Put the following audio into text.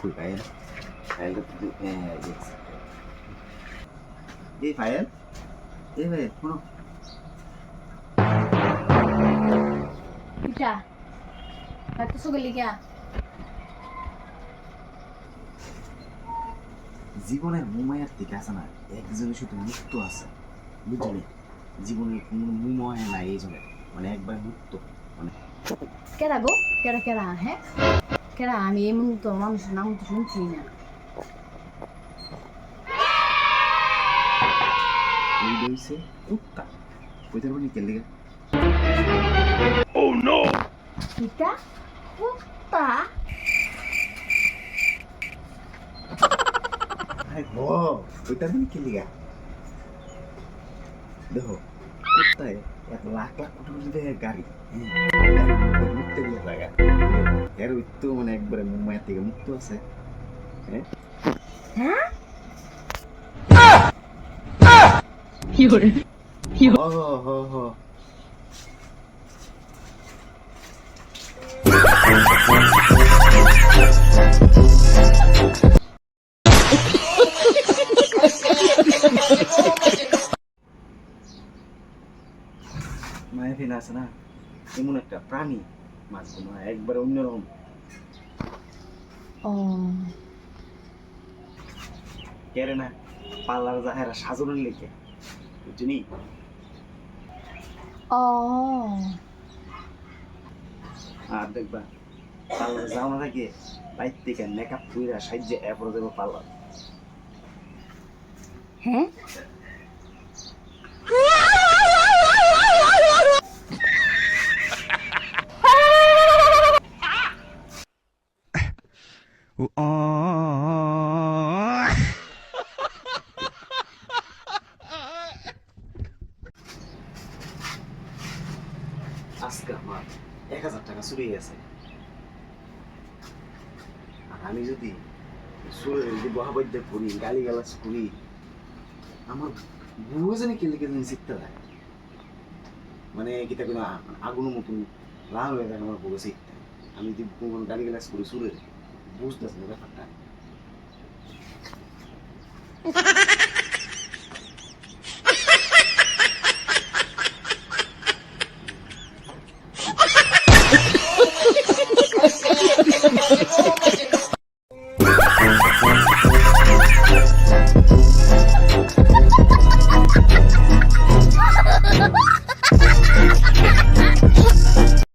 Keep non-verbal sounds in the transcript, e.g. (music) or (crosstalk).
কই পায়েল পায়েলটা তো দু- হ্যাঁ দেখছি এই পায়েল এই পায়েল শোনো পিঠা হয়তো সকালে গিয়া জীবনের মুমায়ার থেকে আছে না একজনের শুধু মুক্ত আছে বুঝলি জীবনের কোনো মুমায়া নাই এই জন্য মানে একবার মুক্ত মানে কেরা গো কেরা কেরা হ্যাঁ কেরা আমি এমন তো মানুষের নাম তো শুনছি না এই হইছে কুত্তা কইতে পারবি কে লিগে পিঠা কুত্তা আরে ও কইতে পারবি কে লিগে দেখো কুত্তায় এক লাখ লাখ কোটি কোটি গাড়ি হ্যাঁ গাড়ি মুক্ত দিয়ে জায়গা এর তো মানে একবারে মুম্বাইয়ের থেকে মুক্ত আছে হ্যাঁ হ্যাঁ হ হ হ হ মায়ের ফেনা আছে না এমন একটা প্রাণী মাছগুলো একবার অন্যরকম। ও। কেরে না পার্লার যাহেরা সাজানোর লেগে বুঝলি ও। আর দেখবা পার্লার যাও না থাকে বাইর থেকে মেকআপ কইরা সাহায্যে এরপরে দেবো পার্লার হ্যাঁ? (laughs) আজকে আমার এক হাজার টাকা চুরি গেছে। আর আমি যদি সুরে যদি বহাবদ্য করি গালি গালাজ করি, আমার বুড়ো জানি কেলে কেলে শিখতে দেয় মানে কিতা কোনো আগুনের মতন লাল হয়ে থাকে আমার বুড়ো শিখতে আমি যদি কোনো গালি গালাজ করি সুরে বুঝতেছে ব্যাপারটা। (laughs)